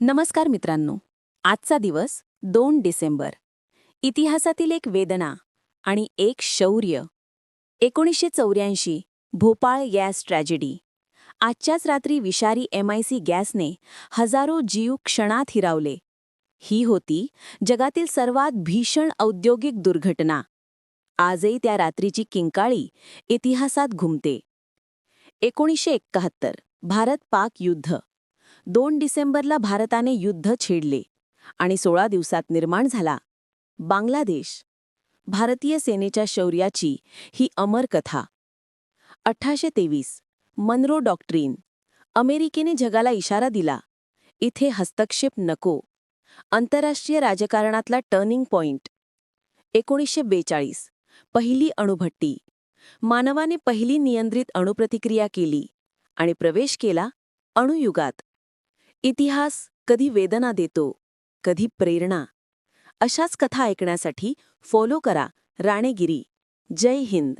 नमस्कार मित्रांनो. आजचा दिवस दोन डिसेंबर. इतिहासातील एक वेदना आणि एक शौर्य. एकोणीसशे चौऱ्याऐंशी भोपाळ गॅस ट्रॅजेडी. आजच्याच रात्री विषारी एम आय सी गॅसने हजारो जीव क्षणात हिरावले. ही होती जगातील सर्वात भीषण औद्योगिक दुर्घटना. आजही त्या रात्रीची किंकाळी इतिहासात घुमते. एकोणीसशे एक्काहत्तर भारत पाक युद्ध. दोन डिसेंबरला भारताने युद्ध छेडले आणि सोळा दिवसात निर्माण झाला. बांगलादेश भारतीय सेनेच्या शौर्याची ही अमर कथा. अठराशे तेवीस मनरो डॉक्ट्रीन अमेरिकेने जगाला इशारा दिला इथे हस्तक्षेप नको आंतरराष्ट्रीय राजकारणातला टर्निंग पॉइंट. एकोणीसशे बेचाळीस पहिली अणुभट्टी. मानवाने पहिली नियंत्रित अणुप्रतिक्रिया केली आणि प्रवेश केला अणुयुगात. इतिहास कधी वेदना देतो कधी प्रेरणा. अशाच कथा ऐकण्यासाठी फॉलो करा राणेगिरी. जय हिंद.